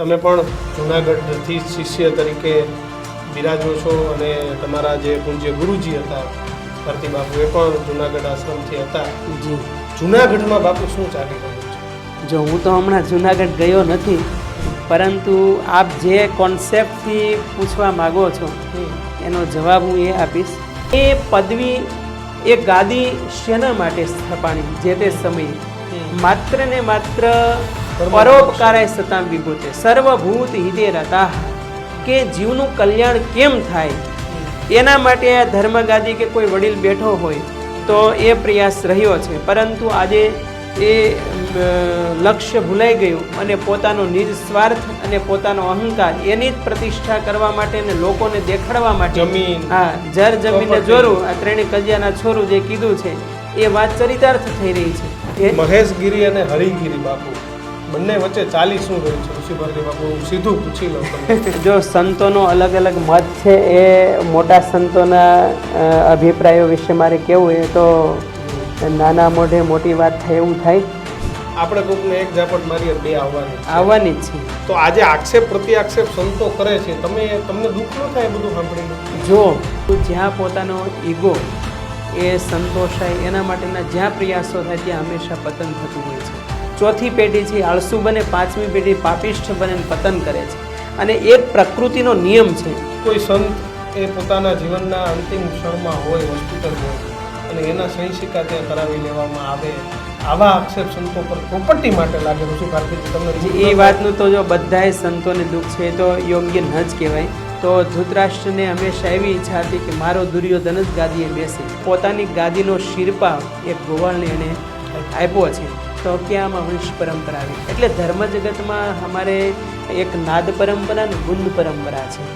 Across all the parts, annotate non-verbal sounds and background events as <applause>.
તમે પણ જુનાગઢથી શિષ્ય તરીકે બિરાજો છો અને તમારા જે પૂજ્ય ગુરુજી હતા ભરતી બાપુ એ પણ જુનાગઢ આશ્રમથી હતા. જી. જુનાગઢમાં બાપુ શું ચાલી રહ્યું છે? જો હું તો હમણાં જુનાગઢ ગયો નથી પરંતુ આપ જે કોન્સેપ્ટથી પૂછવા માગો છો એનો જવાબ હું એ આપીશ. એ પદવી એ ગાદી શેના માટે સ્થપાણી જે તે સમયે? માત્ર ને માત્ર પરોપકારાય સતામ વિભૂતે. સર્વભૂત હિતે રતા કે જીવનું કલ્યાણ કેમ થાય? એના માટે આ ધર્મગાદી કે કોઈ વડીલ બેઠો હોય તો એ પ્રયાસ રહ્યો છે. પરંતુ આજે એ લક્ષ્ય ભૂલાઈ ગયું અને પોતાનો નિસ્વાર્થ અને પોતાનો અહંકાર એની જ પ્રતિષ્ઠા કરવા માટે અને લોકોને દેખાડવા માટે જમીન. હા જર જમીને જોરું. આ ત્રણેય કજિયાના છોરું જે કીધું છે એ વાત ચરિતાર્થ થઈ રહી છે. મહેશગીરી અને હરિગીરી બાપુ. બંને વચ્ચે ચાલી શું રહ્યું છે? ઋષિ ભારતી બાપુ હું સીધું પૂછી લઉં <laughs> જો સંતોનો અલગ અલગ મત છે એ મોટા સંતોના અભિપ્રાયો વિશે મારે કેવું એ તો નાના મોઢે મોટી વાત થાય એવું થાય. આપણે કોકને એક ઝાપટ મારી બે આવવાની આવવાની જ છે. તો આજે આક્ષેપ પ્રતિ આક્ષેપ સંતો કરે છે. તમે તમને દુઃખ ન થાય બધું સાંભળીને? જો જ્યાં પોતાનો ઈગો એ સંતોષાય એના માટેના જ્યાં પ્રયાસો થાય ત્યાં હંમેશા પતન થતું હોય છે. ચોથી પેઢી છે આળસુ બને પાંચમી પેઢી પાપિષ્ઠ બને પતન કરે છે. અને એ પ્રકૃતિનો નિયમ છે. કોઈ સંત એ પોતાના જીવનના અંતિમ ક્ષણમાં હોય હોસ્પિટલ હોય અને એના સહીશિકા ત્યાં કરાવી લેવામાં આવે આવા આક્ષેપ સંતો પર પ્રોપર્ટી માટે લાગે ઋષિ ભારતી તમને એ વાતનું તો જો બધાય સંતોને દુઃખ છે તો યોગ્ય ન જ કહેવાય. તો ધૃતરાષ્ટ્રને હંમેશા એવી ઈચ્છા હતી કે મારો દુર્યોધન જ ગાદીએ બેસે. પોતાની ગાદીનો શિરપા એક ગોવાળને એણે આપ્યો છે. તો ક્યાં વંશ પરંપરા આવી? એટલે ધર્મ જગતમાં અમારે એક નાદ પરંપરા અને બુંદ પરંપરા છે.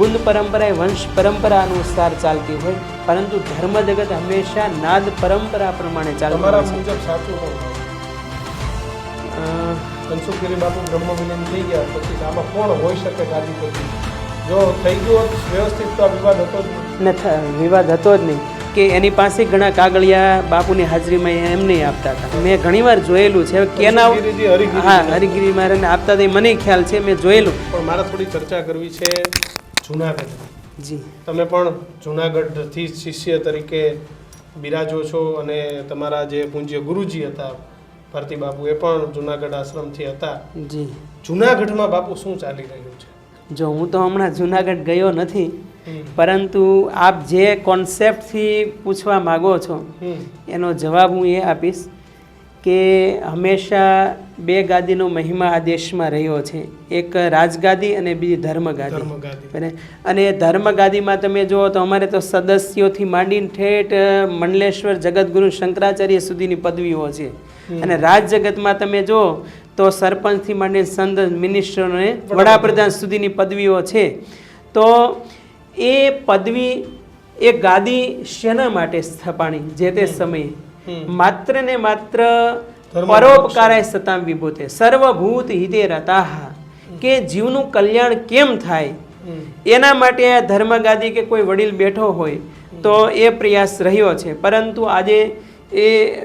બુંદ પરંપરા એ વંશ પરંપરા અનુસાર ચાલતી હોય પરંતુ ધર્મ જગત હંમેશા નાદ પરંપરા પ્રમાણે ચાલતું હોય મુજબ સાચું ધનસુખગીરી બાપુ બ્રહ્મ વિલીન થઈ ગયા પછી આમાં કોણ હોઈ શકે ગાદીપતિ જો થઈ ગયો વ્યવસ્થિત તો વિવાદ હતો જ નહીં. વિવાદ હતો જ નહીં. કે એની પાસે ઘણા કાગળિયા બાપુની હાજરીમાં એમ નહીં આપતા હતા. મેં ઘણીવાર જોયેલું છે. કેના હા હરિગીરી મહારાજને આપતા હતા મને ખ્યાલ છે મેં જોયેલું. પણ મારે થોડી ચર્ચા કરવી છે જુનાગઢ. જી. તમે પણ જુનાગઢથી શિષ્ય તરીકે બિરાજો છો અને તમારા જે પૂજ્ય ગુરુજી હતા ભારતી બાપુ એ પણ જુનાગઢ આશ્રમથી હતા. જી. જુનાગઢમાં બાપુ શું ચાલી રહ્યું છે? જો હું તો હમણાં જુનાગઢ ગયો નથી. પરંતુ આપ જે કોન્સેપ્ટથી પૂછવા માગો છો એનો જવાબ હું એ આપીશ કે હંમેશા બે ગાદીનો મહિમા આ દેશમાં રહ્યો છે. એક રાજગાદી અને બીજી ધર્મગાદી. અને ધર્મગાદીમાં તમે જુઓ તો અમારે તો સદસ્યોથી માંડીને ઠેઠ મંડલેશ્વર જગતગુરુ શંકરાચાર્ય સુધીની પદવીઓ છે. અને રાજ જગતમાં તમે જુઓ તો સરપંચથી માંડીને સંત મિનિસ્ટરોને વડાપ્રધાન સુધીની પદવીઓ છે. તો એ પદવી એ ગાદી શેના માટે સ્થપાણી? જે તે સમયે. માત્ર ને માત્ર પરોપકારાય સતામ વિભૂતે. સર્વભૂત હિતે રતાહા. કે જીવનું કલ્યાણ કેમ થાય? એના માટે આ ધર્મગાદી કે કોઈ વડીલ બેઠો હોય તો એ પ્રયાસ રહ્યો છે. પરંતુ આજે એ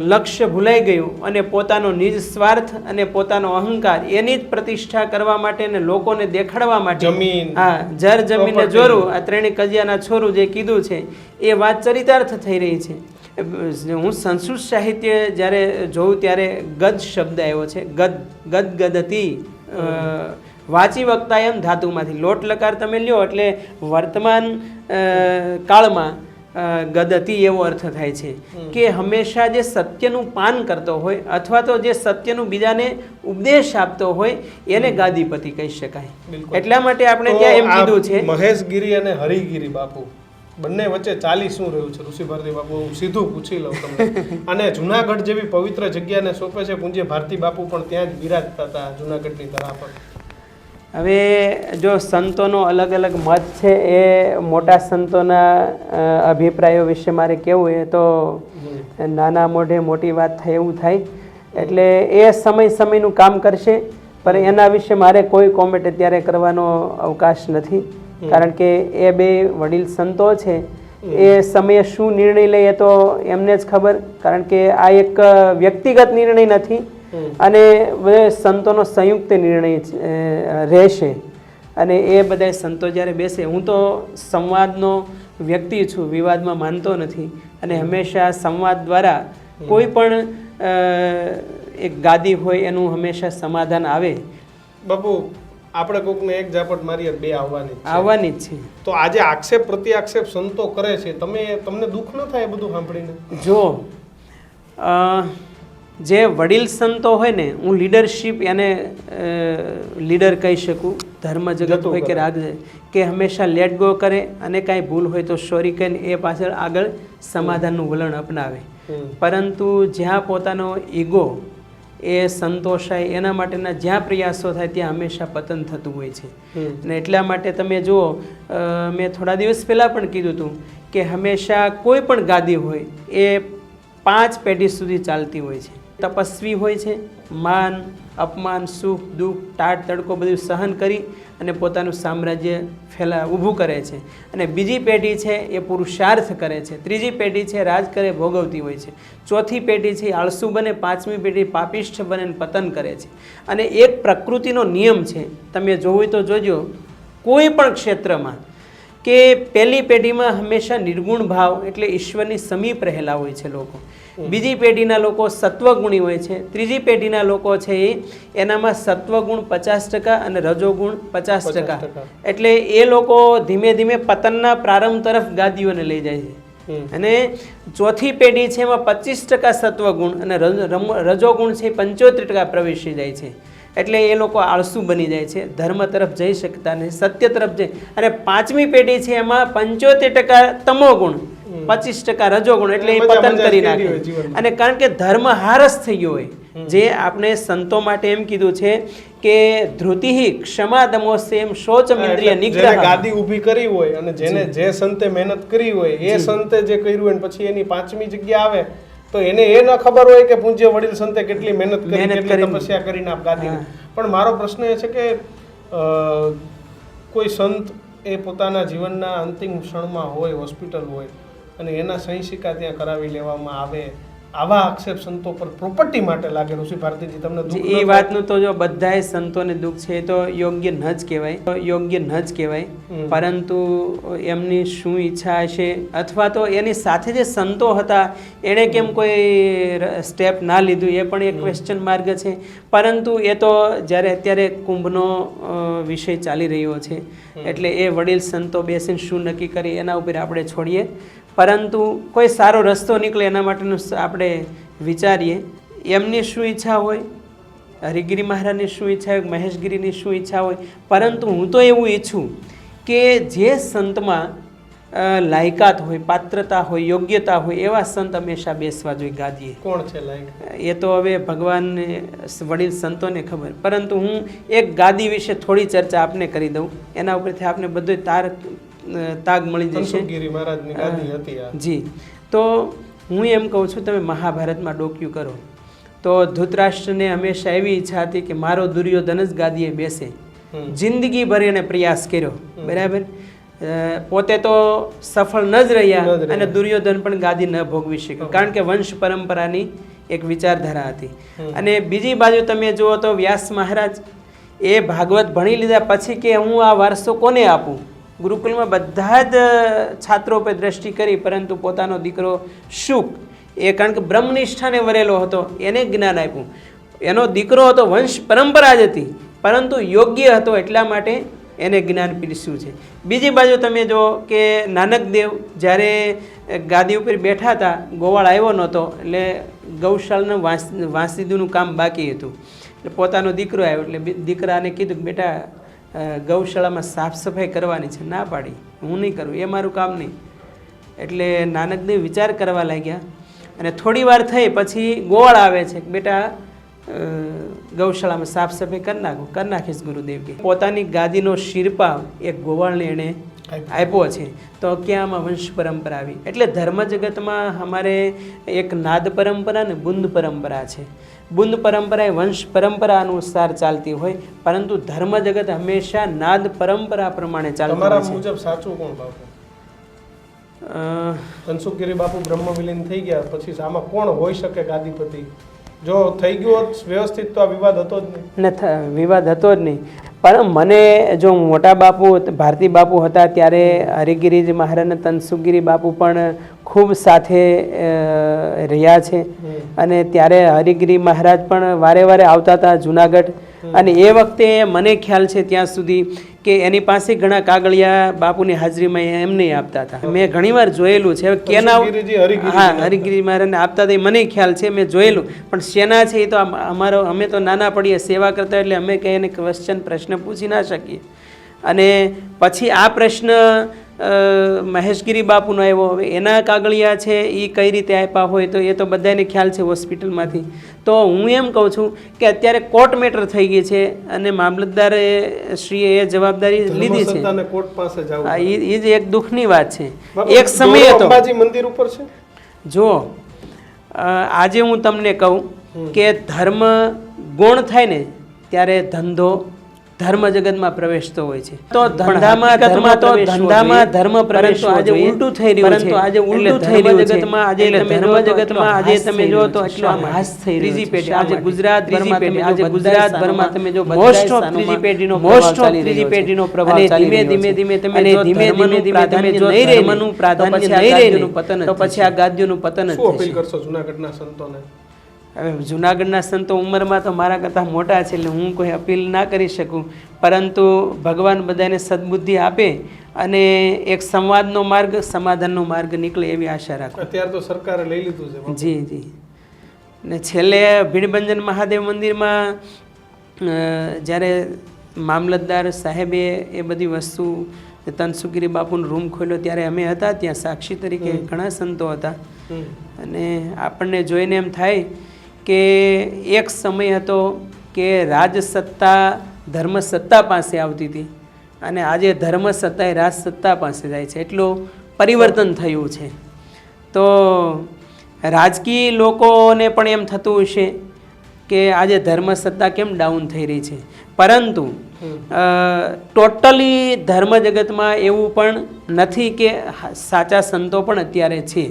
લક્ષ્ય ભૂલાઈ ગયું અને પોતાનો નિજ સ્વાર્થ અને પોતાનો અહંકાર એની જ પ્રતિષ્ઠા કરવા માટે અને લોકોને દેખાડવા માટે જમીન હા જર જમીનને જોરું આ ત્રણેય કજિયાના છોરું જે કીધું છે એ વાત ચરિતાર્થ થઈ રહી છે. હું સંસ્કૃત સાહિત્ય જ્યારે જોઉં ત્યારે ગદ શબ્દ આવ્યો છે ગદ ગદ ગદતી વાંચી વખતા એમ ધાતુમાંથી. લોટ લકાર તમે લ્યો એટલે વર્તમાન કાળમાં ગદતી એવો અર્થ થાય છે. કે હંમેશા જે સત્યનું પાન કરતો હોય અથવા તો જે સત્યનું બીજાને ઉપદેશ આપતો હોય એને ગાદીપતિ કહી શકાય. એટલા માટે આપણે ત્યાં એમ કીધું છે મહેશગીરી અને હરિગીરી બાપુ. બંને વચ્ચે ચાલી શું રહ્યું છે? ઋષિ ભારતી બાપુ હું સીધું પૂછી લઉં તમને. <laughs> અને જુનાગઢ જેવી પવિત્ર જગ્યાને સોંપે છે પૂજ્ય ભારતી બાપુ પણ ત્યાં જ બિરાજતા હતા જુનાગઢની ધરા પર. હવે જો સંતોનો અલગ અલગ મત છે એ મોટા સંતોના અભિપ્રાયો વિશે મારે કહેવું એ તો નાના મોઢે મોટી વાત થાય એવું થાય. એટલે એ સમય સમયનું કામ કરશે પણ એના વિશે મારે કોઈ કોમેન્ટ અત્યારે કરવાનો અવકાશ નથી. કારણ કે એ બે વડીલ સંતો છે. એ સમયે શું નિર્ણય લઈએ તો એમને જ ખબર. કારણ કે આ એક વ્યક્તિગત નિર્ણય નથી. અને બધા સંતોનો સંયુક્ત નિર્ણય રહેશે. અને એ બધા સંતો જ્યારે બેસે હું તો સંવાદનો વ્યક્તિ છું વિવાદમાં માનતો નથી. અને હંમેશા સંવાદ દ્વારા કોઈ પણ એક ગાદી હોય એનું હંમેશા સમાધાન આવે. બાપુ આપણે કોકને એક ઝાપટ મારી બે આવવાની આવવાની જ છે. તો આજે આક્ષેપ પ્રતિ આક્ષેપ સંતો કરે છે. તમે તમને દુઃખ ન થાય બધું સાંભળીને? જો અ, જે વડીલ સંતો હોય ને હું લીડરશિપ એને લીડર કહી શકું. ધર્મ જગત હોય કે. રાગ કે હંમેશા લેટ ગો કરે અને કાંઈ ભૂલ હોય તો સોરી કહીને એ પાછળ આગળ સમાધાનનું વલણ અપનાવે. પરંતુ જ્યાં પોતાનો ઈગો એ સંતોષાય એના માટેના જ્યાં પ્રયાસો થાય ત્યાં હંમેશા પતન થતું હોય છે. અને એટલા માટે તમે જુઓ મેં થોડા દિવસ પહેલાં પણ કીધું હતું કે હંમેશા કોઈ પણ ગાદી હોય એ પાંચ પેઢી સુધી ચાલતી હોય છે. તપસ્વી હોય છે, માન, અપમાન, સુખ, દુઃખ ટાટ તડકો બધું સહન કરી અને પોતાનું સામ્રાજ્ય ફેલા ઊભું કરે છે. અને બીજી પેઢી છે એ પુરુષાર્થ કરે છે. ત્રીજી પેઢી છે રાજ કરે ભોગવતી હોય છે. ચોથી પેઢી છે આળસુ બને, પાંચમી પેઢી પાપિષ્ઠ બને પતન કરે છે. અને એક પ્રકૃતિનો નિયમ છે, તમે જોવું તો જોજો, કોઈ પણ ક્ષેત્રમાં કે પહેલી પેઢીમાં હંમેશા નિર્ગુણ ભાવ એટલે ઈશ્વરની સમીપ રહેલા હોય છે લોકો. બીજી પેઢીના લોકો સત્વગુણી હોય છે. ત્રીજી પેઢીના લોકો છે એ એનામાં સત્વગુણ પચાસ ટકા અને રજોગુણ પચાસ ટકા. એટલે એ લોકો ધીમે ધીમે પતનના પ્રારંભ તરફ ગાદીઓને લઈ જાય છે. અને ચોથી પેઢી છે એમાં પચીસ ટકા સત્વગુણ અને રજોગુણ છે પંચોતેર ટકા પ્રવેશી જાય છે. એટલે એ લોકો આળસુ બની જાય છે. ધર્મ તરફ જઈ શકતા નહીં સત્ય તરફ જઈ. અને પાંચમી પેઢી છે એમાં પંચોતેર ટકા તમોગુણ પચીસ ટકા રજોગુણ એટલે એ પતન કરી નાખે. અને કારણ કે ધર્મ હારસ થઈ ગયો હોય જે આપણે સંતો માટે એમ કીધું છે કે ધ્રુતિ ક્ષમા દમોસેમ શોચમ હા, ઇન્દ્રિય નિગ્રહ. ગાદી ઊભી કરી હોય અને જેને જે. સંતે મહેનત કરી હોય એ સંતે જે કર્યું હોય પછી એની પાંચમી જગ્યા આવે તો એને એ ન ખબર હોય કે પૂજ્ય વડીલ સંતે કેટલી મહેનત કરી કેટલી. તપસ્યા કરીને આપ ગાદી પણ મારો પ્રશ્ન એ છે કે કોઈ સંત એ પોતાના જીવનના અંતિમ ક્ષણમાં હોય હોસ્પિટલ હોય અને એના સહી ત્યાં કરાવી લેવામાં આવે આવા આક્ષેપ સંતો પર પ્રોપર્ટી માટે લાગે ઋષિ ભારતીજી તમને એ? વાતનું તો જો બધાય સંતોને દુઃખ છે તો યોગ્ય ન જ કહેવાય. તો યોગ્ય ન જ કહેવાય. પરંતુ એમની શું ઈચ્છા હશે? અથવા તો એની સાથે જે સંતો હતા એણે કેમ કોઈ સ્ટેપ ના લીધું? એ પણ એક ક્વેશ્ચન માર્ગ છે. પરંતુ એ તો જ્યારે અત્યારે કુંભનો વિષય ચાલી રહ્યો છે એટલે એ વડીલ સંતો બેસીને શું નક્કી કરી એના ઉપર આપણે છોડીએ. પરંતુ કોઈ સારો રસ્તો નીકળે એના માટેનું આપણે વિચારીએ. એમની શું ઈચ્છા હોય? હરિગીરી મહારાજની શું ઈચ્છા હોય? મહેશગીરીની શું ઈચ્છા હોય? પરંતુ હું તો એવું ઈચ્છું કે જે સંતમાં લાયકાત હોય પાત્રતા હોય યોગ્યતા હોય એવા સંત હંમેશા બેસવા જોઈએ ગાદીએ. કોણ છે લાયક એ તો હવે ભગવાનને વડીલ સંતોને ખબર. પરંતુ હું એક ગાદી વિશે થોડી ચર્ચા આપને કરી દઉં. એના ઉપરથી આપને બધું તાર તાગ મળી જશે. મહારાજની ગાદી હતી જી. તો હું એમ કહું છું તમે મહાભારતમાં ડોક્યુ કરો. તો ધૃતરાષ્ટ્રને હંમેશા એવી ઈચ્છા હતી કે મારો દુર્યોધન જ ગાદીએ બેસે. જિંદગી ભર એને પ્રયાસ કર્યો. બરાબર? પોતે તો સફળ ન જ રહ્યા રહ્યા. અને દુર્યોધન પણ ગાદી ન ભોગવી શક્યો. કારણ કે વંશ પરંપરાની એક વિચારધારા હતી. અને બીજી બાજુ તમે જુઓ તો વ્યાસ મહારાજ એ ભાગવત ભણી લીધા પછી કે હું આ વારસો કોને આપું? ગુરુકુલમાં બધા જ છાત્રો પર દ્રષ્ટિ કરી, પરંતુ પોતાનો દીકરો શુક. એ કારણ કે બ્રહ્મનિષ્ઠાને વરેલો હતો, એને જ્ઞાન આપ્યું. એનો દીકરો હતો વંશ પરંપરા જ હતી, પરંતુ યોગ્ય હતો એટલા માટે એને જ્ઞાન પીરસ્યું છે. બીજી બાજુ તમે જો કે નાનકદેવ જ્યારે ગાદી ઉપર બેઠા હતા, ગોવાળ આવ્યો નહોતો, એટલે ગૌશાળાના વાંસ, વાંસીદુનું કામ બાકી હતું. એટલે પોતાનો દીકરો આવ્યો, એટલે દીકરાને કીધું કે બેટા ગૌશાળામાં સાફ સફાઈ કરવાની છે. ના પાડી. હું નહીં કરું. એ મારું કામ નહીં. એટલે નાનકદેવ વિચાર કરવા લાગ્યા. અને થોડી વાર થઈ પછી ગોવાળ આવે છે બેટા ગૌશાળામાં સાફ સફાઈ કરી નાખો. કરી નાખીશ ગુરુદેવ કે પોતાની ગાદીનો શિરપાવ એક ગોવાળને એણે આપ્યો છે. તો ક્યાં આમાં વંશ પરંપરા આવી? એટલે ધર્મ જગતમાં અમારે એક નાદ પરંપરા ને બુંદ પરંપરા છે. બુંદ પરંપરા એ વંશ પરંપરા અનુસાર ચાલતી હોય પરંતુ ધર્મ જગત હંમેશા નાદ પરંપરા પ્રમાણે ચાલતું હોય મુજબ સાચું કોણ બાપુ? ધનસુખગીરી બાપુ બ્રહ્મ વિલીન થઈ ગયા પછી આમાં કોણ હોઈ શકે ગાદીપતિ જો થઈ ગયો વ્યવસ્થિત તો આ વિવાદ હતો જ નહીં. વિવાદ હતો જ નહીં. પણ મને જો મોટા બાપુ ભારતી બાપુ હતા ત્યારે હરિગીરી મહારાજ તનસુગીરી બાપુ પણ ખૂબ સાથે રહ્યા છે. અને ત્યારે હરિગીરી મહારાજ પણ વારે વારે આવતા હતા જુનાગઢ. અને એ વખતે મને ખ્યાલ છે ત્યાં સુધી કે એની પાસે ઘણા કાગળિયા બાપુની હાજરીમાં એમ નહીં આપતા હતા. મેં ઘણીવાર જોયેલું છે. કેના હા હરિગીરી મહારાજને આપતા હતા. એ મને ખ્યાલ છે મેં જોયેલું. પણ શેના છે એ તો અમારો અમે તો નાના પડીએ સેવા કરતા એટલે અમે કંઈ એને ક્વેશ્ચન પ્રશ્ન પૂછી ના શકીએ. અને પછી આ પ્રશ્ન મહેશગીરી બાપુનો આવ્યો. હવે એના કાગળિયા છે એ કઈ રીતે આપ્યા હોય તો એ તો બધાને ખ્યાલ છે હોસ્પિટલમાંથી. તો હું એમ કહું છું કે અત્યારે કોર્ટ મેટર થઈ ગઈ છે અને મામલતદારે શ્રીએ એ જવાબદારી લીધી છે. કોર્ટ પાસે એ જ એક દુઃખની વાત છે. એક સમયે હતો તો મંદિર ઉપર છે? જો આજે હું તમને કહું કે ધર્મ ગુણ થાય ને ત્યારે ધંધો ધર્મ જગતમાં પ્રવેશતો હોય છે. તો ધંધામાં ધર્મ તો ધંધામાં ધર્મ પ્રવેશ આજે ઉલટું થઈ રહ્યું છે. આજે ઉલટું થઈ રહ્યું જગતમાં આજે ધર્મ જગતમાં આજે તમે જો તો એટલો હાસ થઈ ત્રીજી પેઢી આજે ગુજરાત ત્રીજી પેઢી આજે ગુજરાત ભરમાં તમે જો મોસ્ટ ઓફ ત્રીજી પેઢીનો મોસ્ટ ઓફ ત્રીજી પેઢીનો પ્રભાવ ધીમે ધીમે ધીમે તમે જો ધીમે ધીમે ધીમે તમે જો ધર્મનું પ્રાધાન્ય નહીં રહે તો પછી આ ગાદ્યનું પતન જ શું અપીલ કરશો જૂનાગઢના સંતોને? હવે જુનાગઢના સંતો ઉંમરમાં તો મારા કરતાં મોટા છે એટલે હું કોઈ અપીલ ના કરી શકું. પરંતુ ભગવાન બધાને સદબુદ્ધિ આપે અને એક સંવાદનો માર્ગ સમાધાનનો માર્ગ નીકળે એવી આશા રાખું. અત્યારે તો સરકારે લઈ લીધું છે જી જી. ને છેલ્લે ભીડભંજન મહાદેવ મંદિરમાં જ્યારે મામલતદાર સાહેબે એ બધી વસ્તુ તનસુગીરી બાપુનો રૂમ ખોલ્યો ત્યારે અમે હતા ત્યાં સાક્ષી તરીકે ઘણા સંતો હતા. અને આપણને જોઈને એમ થાય કે એક સમય હતો કે રાજસત્તા ધર્મસત્તા પાસે આવતી હતી અને આજે ધર્મસત્તા એ રાજસત્તા પાસે જાય છે. એટલું પરિવર્તન થયું છે. તો રાજકીય લોકોને પણ એમ થતું હશે કે આજે ધર્મસત્તા કેમ ડાઉન થઈ રહી છે? પરંતુ ટોટલી ધર્મ જગતમાં એવું પણ નથી કે સાચા સંતો પણ અત્યારે છે.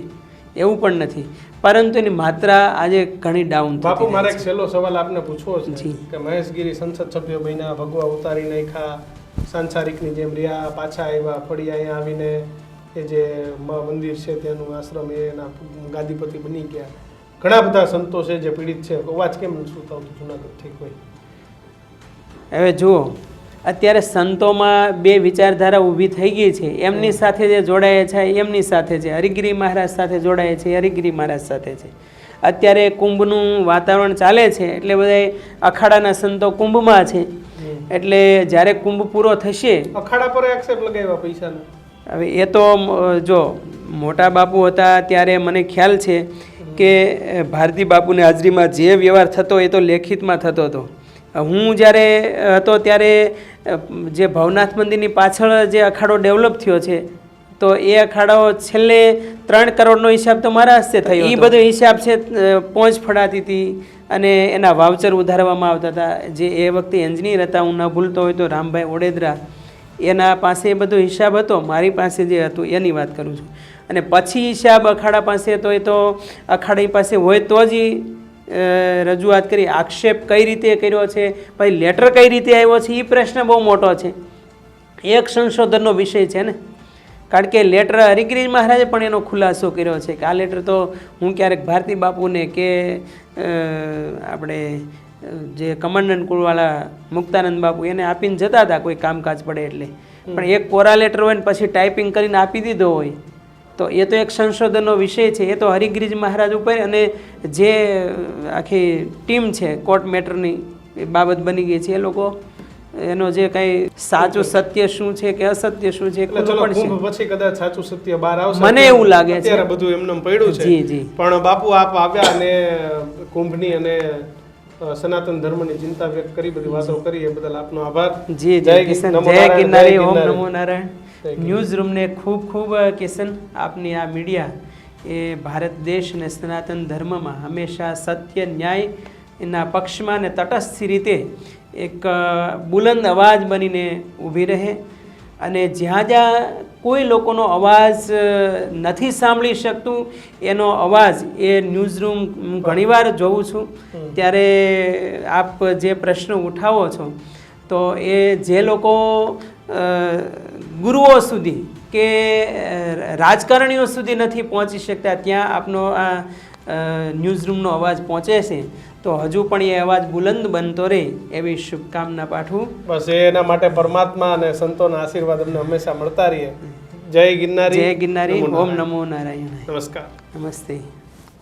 એવું પણ નથી. પરંતુ એની માત્રા આજે ઘણી ડાઉન બાપુ મારે એક છેલ્લો સવાલ આપને પૂછવો છે. કે મહેશગીરી સંસદ સભ્ય બન્યા ભગવા ઉતારી નાખ્યા સાંસારિકની જેમ રહ્યા પાછા આવ્યા ફળી અહીંયા આવીને એ જે મંદિર છે તેનું આશ્રમ એના ગાદીપતિ બની ગયા. ઘણા બધા સંતો છે જે પીડિત છે. અવાજ કેમ શું થતું જુનાગઢથી કોઈ? હવે જુઓ અત્યારે સંતોમાં બે વિચારધારા ઊભી થઈ ગઈ છે. એમની સાથે જે જોડાયા છે એમની સાથે છે. હરિગીરી મહારાજ સાથે જોડાયા છે હરિગીરી મહારાજ સાથે છે. અત્યારે કુંભનું વાતાવરણ ચાલે છે એટલે બધા અખાડાના સંતો કુંભમાં છે. એટલે જ્યારે કુંભ પૂરો થશે અખાડા પર એક્સેપ્ટ લગાવ્યા પૈસાનો? હવે એ તો જો મોટા બાપુ હતા ત્યારે મને ખ્યાલ છે કે ભારતી બાપુની હાજરીમાં જે વ્યવહાર થતો એ તો લેખિતમાં થતો હતો. હું જ્યારે હતો ત્યારે જે ભવનાથ મંદિરની પાછળ જે અખાડો ડેવલપ થયો છે તો એ અખાડો છેલ્લે ત્રણ કરોડનો હિસાબ તો મારા હસ્તે થયો એ બધો હિસાબ છે પોંચ પહોંચ ફડાતી હતી અને એના વાવચર ઉધારવામાં આવતા હતા. જે એ વખતે એન્જિનિયર હતા હું ન ભૂલતો હોય તો રામભાઈ ઓડેદરા એના પાસે એ બધો હિસાબ હતો. મારી પાસે જે હતું એની વાત કરું છું. અને પછી હિસાબ અખાડા પાસે તો એ તો અખાડા પાસે હોય તો જ રજૂઆત કરી આક્ષેપ કઈ રીતે કર્યો છે પછી લેટર કઈ રીતે આવ્યો છે એ પ્રશ્ન બહુ મોટો છે. એક સંશોધનનો વિષય છે ને. કારણ કે લેટર હરિગીરી મહારાજે પણ એનો ખુલાસો કર્યો છે કે આ લેટર તો હું ક્યારેક ભારતી બાપુને કે આપણે જે કમાન્ડન્ટ કુળવાળા મુક્તાનંદ બાપુ એને આપીને જતા હતા કોઈ કામકાજ પડે એટલે. પણ એક કોરા લેટર હોય ને પછી ટાઈપિંગ કરીને આપી દીધો હોય તો એ તો એક સંશોધનનો વિષય છે એ તો હરિગીરીજ મહારાજ ઉપર અને જે આખી ટીમ છે કોર્ટ મેટરની એ બાબત બની ગઈ છે એ લોકો એનો જે કઈ સાચું સત્ય શું છે કે અસત્ય શું છે પછી કદાચ સાચું સત્ય બહાર આવશે મને એવું લાગે છે. અત્યારે બધું એમનેમ પડ્યું છે જી, જી. પણ બાપુ આપ આવ્યા અને કુંભની અને સનાતન ધર્મની ચિંતા વ્યક્ત કરી બધી વાતો કરી એ બદલ આપનો આભાર જી જય કિશન જય કિનારી ઓમ નમો નારાયણ. ન્યૂઝ રૂમને ખૂબ ખૂબ કિશન આપની આ મીડિયા એ ભારત દેશ અને સનાતન ધર્મમાં હંમેશા સત્ય ન્યાય એના પક્ષમાં અને તટસ્થ રીતે એક બુલંદ અવાજ બનીને ઊભી રહે અને જ્યાં જ્યાં કોઈ લોકોનો અવાજ નથી સાંભળી શકતું એનો અવાજ એ ન્યૂઝ રૂમ હું ઘણીવાર જોઉં છું. ત્યારે આપ જે પ્રશ્ન ઉઠાવો છો તો એ જે લોકો ગુરુઓ સુધી કે રાજકારણીઓ સુધી નથી પહોંચી શકતા ત્યાં આપનો આ ન્યૂઝરૂમનો ન્યૂઝ રૂમનો અવાજ પહોંચે છે તો હજુ પણ એ અવાજ બુલંદ બનતો રહે એવી શુભકામના પાઠવું. બસ એના માટે પરમાત્મા અને સંતોના આશીર્વાદ અમને હંમેશા મળતા રહીએ. જય ગિરનારી. જય ગિરનારી. ઓમ નમો નારાયણ. નમસ્કાર. નમસ્તે.